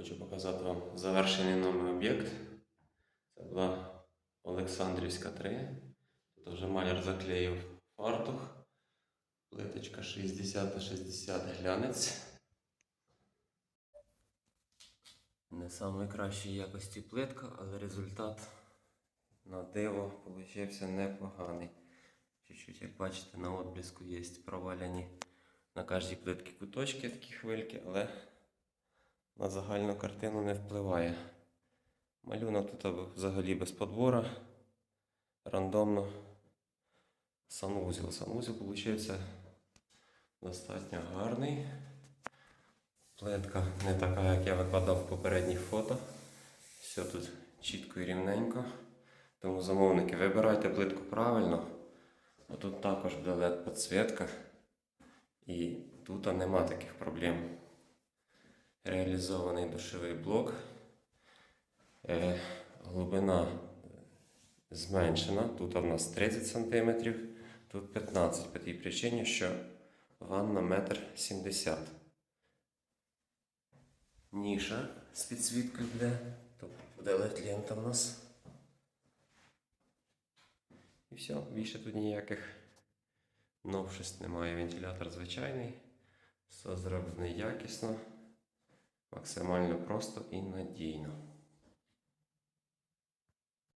Хочу показати вам завершений нами об'єкт. Це була Олександрівська 3. Тут вже маляр заклеїв фартух. Плиточка 60 на 60 глянець. Не найкращої якості плитка, але результат на диво получився непоганий. Чуть-чуть, як бачите, на отбліску є проваляні на кожній плитці куточки, такі хвильки, але на загальну картину не впливає. Малюнок тут взагалі без подбора, рандомно. Санвузел. Санвузел виходить достатньо гарний. Плитка не така, як я викладав в попередніх фото. Все тут чітко і рівненько. Тому замовники, вибирайте плитку правильно. Тут також буде LED підсвітка. І тут нема таких проблем. Реалізований душовий блок. Е, глибина зменшена. Тут у нас 30 см, тут 15 по тій причині, що ванна метр 70 Ніша з підсвіткою буде. Тут буде лента в нас. І все, більше тут ніяких новшеств немає. Вентилятор звичайний. Все зроблений якісно, максимально просто і надійно.